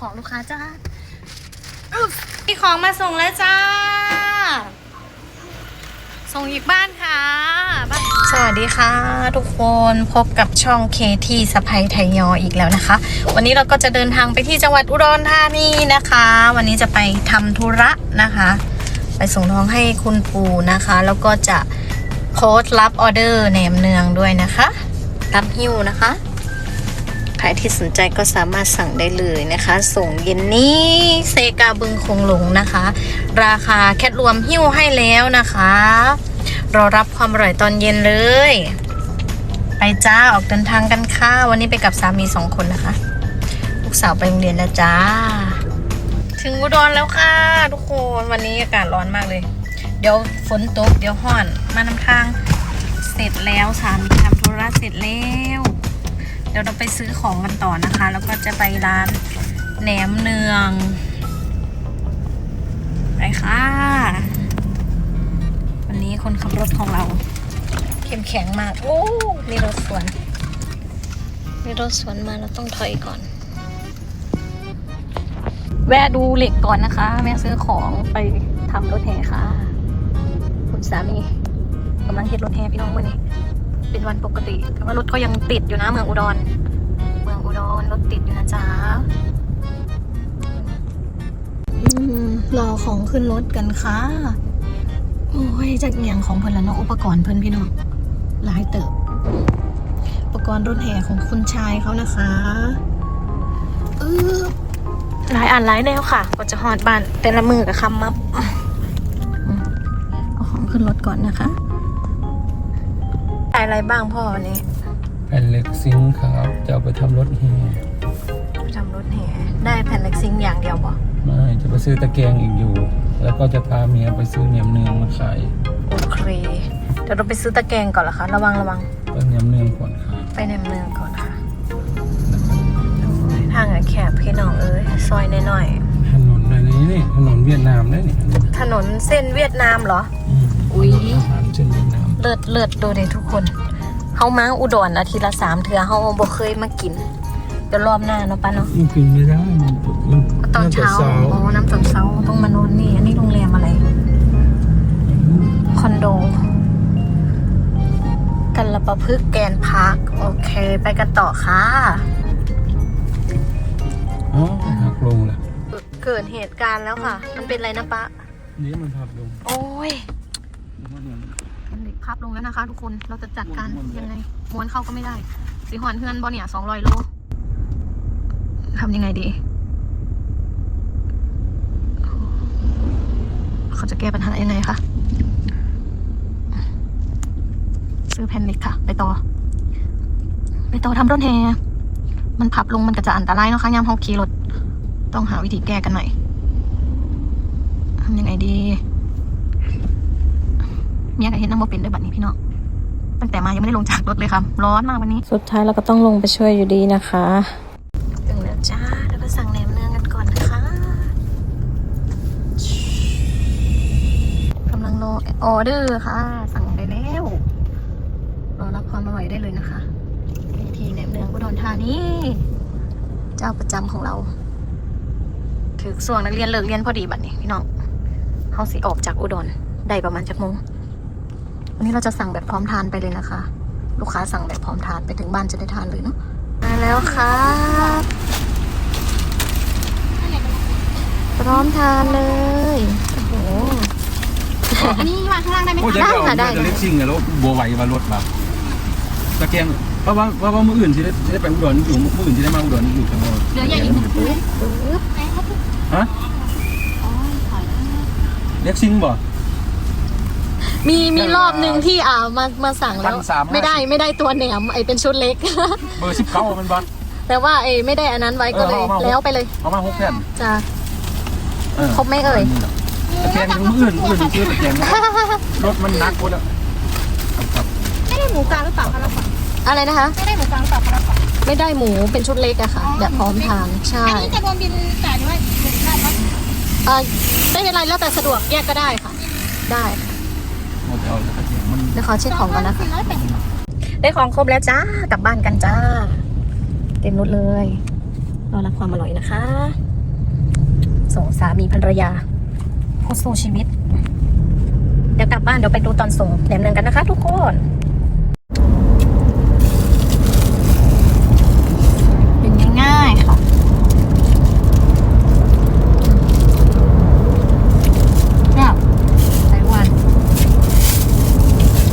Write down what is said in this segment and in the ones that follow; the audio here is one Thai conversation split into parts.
ของลูกค้าจ้ามีของมาส่งแล้วจ้า ส่งอีกบ้านค่ะบ้านสวัสดีค่ะ ทุกคนพบกับช่องเคที่สะพายไทยยออีกแล้วนะคะ วันนี้เราก็จะเดินทางไปที่จังหวัดอุดรธานีนะคะ วันนี้จะไปทำธุระนะคะ ไปส่งน้องให้คุณปู่นะคะ แล้วก็จะโพสต์รับออเดอร์แหนมเนืองด้วยนะคะรับหิ้วนะคะ ใครที่สนใจก็สามารถสั่งได้เลยนะคะ ส่งเย็นนี้เซกาบึงคงหลงนะคะ ราคาแคทรวมหิ้วให้แล้วนะคะ รอรับความอร่อยตอนเย็นเลย ไปจ้าออกเดินทางกันค่ะ วันนี้ไปกับสามีสองคนนะคะ ลูกสาวไปโรงเรียนแล้วจ้า ถึงอุดรแล้วค่ะทุกคนวันนี้อากาศร้อนมากเลย เดี๋ยวฝนตกเดี๋ยวห้อนมานำทาง เสร็จแล้วสามีทำธุระเสร็จแล้ว เดี๋ยวเราไปซื้อของกันต่อนะคะ แล้วก็จะไปร้านแหนมเนือง ไปค่ะ วันนี้คนขับรถของเราเข้มแข็งมาก โอ้ มีรถสวน มีรถสวนมาเราต้องถอยก่อน แวะดูเหล็กก่อนนะคะแวะซื้อของไปทำรถแห่ค่ะ คุณสามีกำลังเฮ็ดรถแห่พี่น้องวันนี้ เป็นวันปกติแต่ว่ารถก็ยังติดอยู่นะเมืองอุดร เมืองอุดรรถติดอยู่นะจ๊ะอืมรอของขึ้นรถกันค่ะ โอ้ยจากอหย่างของเพิ่นแล้วเนาะอุปกรณ์เพิ่นพี่น้องหลายเติบ อุปกรณ์รถแห่ของคุณชายเขานะคะเออหลายอันหลายแนวค่ะ ก็จะหอดบ้านแต่ละมือกับคำมับอืมเอาของขึ้นรถก่อนนะคะได้ อะไรบ้างพ่อวันนี้แผ่นเหล็กซิงค์ครับจะเอาไปทำรถแห่ไปทำรถแห่ได้แผ่นเล็กซิงค์อย่างเดียวบ่ไม่จะไปซื้อตะแกรงอีกอยู่ แล้วก็จะพาเมียไปซื้อเหนียมเนืองมาขายโอเคเดี๋ยวเราไปซื้อตะแกรงก่อนละคะระวังระวังไปเหนียมเนืองก่อนครับไปในเมืองก่อนค่ะโอ้ยทางอะแคบพี่น้องเอ้ยซอยน้อยถนนอะไรนี้นี่ถนนเวียดนามได้นี่ๆถนนเส้นเวียดนามเหรอมอุ๊ยถนนอาหาร เช่นเวียดนามเลิศเลิศดูเลยทุกคนเขามาอุดรอาทิตย์ละสามเทือเขาบ่เคยมากินเดี๋ยวรอบหน้าเนาะป้าเนาะมันกินไม่ได้มันมันตอนเช้าน่จะอ๋อน้ำตอนเช้าต้องมานอนนี่ อันนี้โรงแรมอะไร คอนโด กันละประพฤกษ์แกนพาร์คโอเค ไปกันต่อค่ะอ๋อหักลงแหละเกิดเหตุการณ์แล้วค่ะ มันเป็นอะไรนะปะนี่มันหักลง โอ้ย มันเนี่ย มันเด็ก พับลงแล้วนะคะ ทุกคนเราจะจัดการยังไงม้วนเข้าก็ไม่ได้ สีหอนเพื่อนบอลเนี่ยสองร้อยโลทำยังไงดี เขาจะแก้ปัญหายังไงคะซื้อแผ่นเหล็กค่ะ ไปต่อ ไปต่อทำรถแฮมันพับลงมันก็จะอันตรายเนาะคะยามเขาขี่รถต้องหาวิธีแก้กันหน่อยทำยังไงดี เมียกับเห็นน้ำบ่เป็นด้วยบัดนี้พี่น้องตั้งแต่มายังไม่ได้ลงจากรถเลยค่ะร้อนมากวันนี้ สุดท้ายเราก็ต้องลงไปช่วยอยู่ดีนะคะถึงแล้วจ้าแล้วก็สั่งแหนมเนืองกันก่อนนะคะกำลังรอออเดอร์ค่ะ สั่งไปแล้วรอรับความอร่อยได้เลยนะคะที่แหนมเนืองอุดรธานีเจ้าประจำของเราถือส่วงนักเรียนเลิกเรียนพอดีบัดนี้พี่น้องเขาสิออกจากอุดรได้ประมาณจักโมงวั นนี้เราจะสั่งแบบพร้อมทานไปเลยนะคะ ลูกค้าสั่งแบบพร้อมทานไปถึงบ้านจะได้ทานเลยเนาะมาแล้วครับพร้อมทานเลยโอ้โหอันนี้วางข้างล่างได้ไหมโอ้ยคะจะได้เอาค่ะได้จะเล็กซิงค์เนี่ยแล้วบัวไหวมารถมาตะแกรงเพราะว่าเพราะว่ามืออื่นที่ได้ที่ได้ไปอุดรอยู่มืออื่นที่ได้มาอุดรอยู่ทางโน้นเหลืออย่างอีกหนึ่งตัวไหนเขาพูดฮะอ๋อถอยเล็กซิงค์บ่ มีมีรอบหนึ่งที่อ่ามามาสั่งแล้วพันสามห้าสิบไม่ได้ไม่ได้ตัวแหนมไอเป็นชุดเล็ก เบอร์สิบเก้ามันบ่ แต่ว่าไอไม่ได้อันนั้นไว้ก็เลยเออเอามา แล้วไปเลยเอามาหกแผ่นจะเออครบไหมเอ่ย ตะแกรงมืออื่นมืออื่นซื้อตะแกรงรถมันหนักหมดแล้วครับไม่ได้หมูกลางหรือเปล่าคะเราฝังอะไรนะคะ ไม่ได้หมูกลางหรือเปล่าคะเราฝังไม่ได้หมูเป็นชุดเล็กอะค่ะ แบบพร้อมทานใช่อันนี้จะรวมบินจ่ายด้วยหรือได้ไหมเอ่อไม่เป็นไรแล้วแต่สะดวกแยกก็ได้ค่ะ ได้ค่ะหมด เดี๋ยวขอเช็คของก่อนนะคะได้ของครบแล้วจ้ากลับบ้านกันจ้า เต็มรถเลยรอรับความอร่อยนะคะ ส่งสามีภรรยาผู้สู้ชีวิต เดี๋ยวกลับบ้านเดี๋ยวไปดูตอนส่งแหนมเนืองกันนะคะ ทุกคนง่ายๆค่ะ แบบไต้หวัน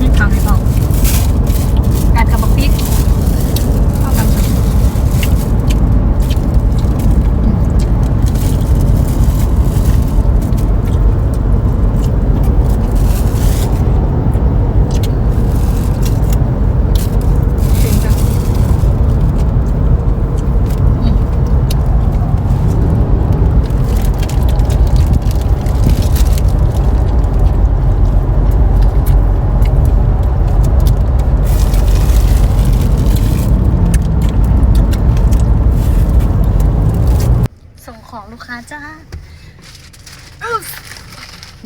นี่ทำให้บอกการกระบอกพริกเข้ากันค่ะถึงจะ ส่งของลูกค้าจ้า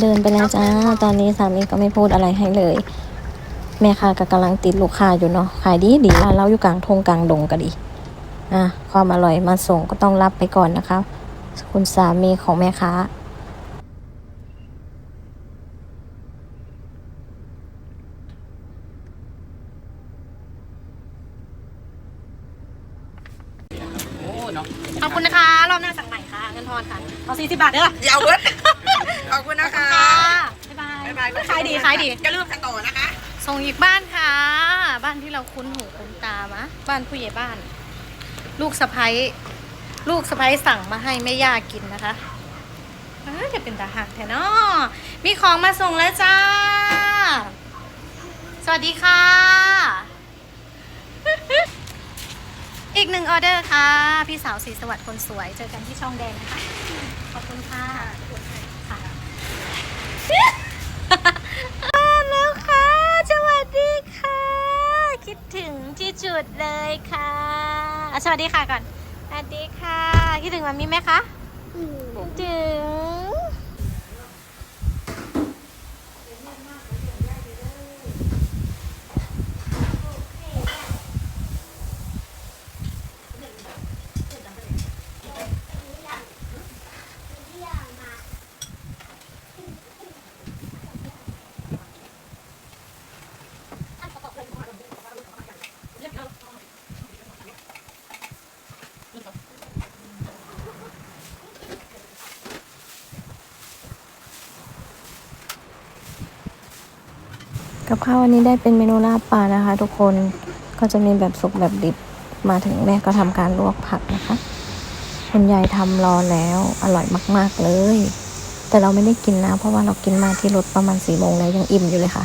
เดินไปแล้วจ้า ตอนนี้สามีก็ไม่พูดอะไรให้เลย แม่ค้าก็กำลังติดลูกค้าอยู่เนาะ ขายดีดีร้านเราอยู่กลางทงกลางดงก็ดี อะ ความอร่อยมาส่งก็ต้องรับไปก่อนนะคะ คุณสามีของแม่ค้าขอบคุณนะคะ รอบหน้าสั่งใหม่ค่ะ เงินทอนค่ะ เอาสี่สิบบาทเด้อ อย่าเอาเบิร์ด ขอบคุณนะคะค่ะบ๊ายบายบ๊ายบายขายดีขายดี จะเริ่มกันต่อนะคะ ส่งอีกบ้านค่ะ บ้านที่เราคุ้นหูคุ้นตามะ บ้านผู้ใหญ่บ้าน ลูกสะพ้ยลูกสะพ้ยสั่งมาให้แม่ย่ากินนะคะเอ้ยจะเป็นตาหักแท้เนาะมีของมาส่งแล้วจ้า สวัสดีค่ะ อีกหนึ่งออเดอร์ค่ะ พี่สาวศรีสวัสดิ์คนสวย เจอกันที่ช่องแดงนะคะ ขอบคุณค่ะค่ะ มาแล้วค่ะ สวัสดีค่ะ คิดถึงที่จุดเลยค่ะอะ สวัสดีค่ะก่อน สวัสดีค่ะ คิดถึงมามีไหมคะคิดถึง กับข้าววันนี้ได้เป็นเมนูลาบปลานะคะ ทุกคนก็จะมีแบบสุกแบบดิบมาถึงแม่ก็ทำการลวกผักนะคะคุณยายทำรอแล้วอร่อยมาก ๆ เลย แต่เราไม่ได้กินนะ เพราะว่าเรากินมาที่รถประมาณสี่โมงแล้วยังอิ่มอยู่เลยค่ะ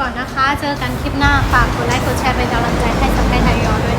ก่อนนะคะ เจอกันคลิปหน้า ฝากกดไลค์ กดแชร์เป็นกำลังใจให้สกายไทยยอด้วย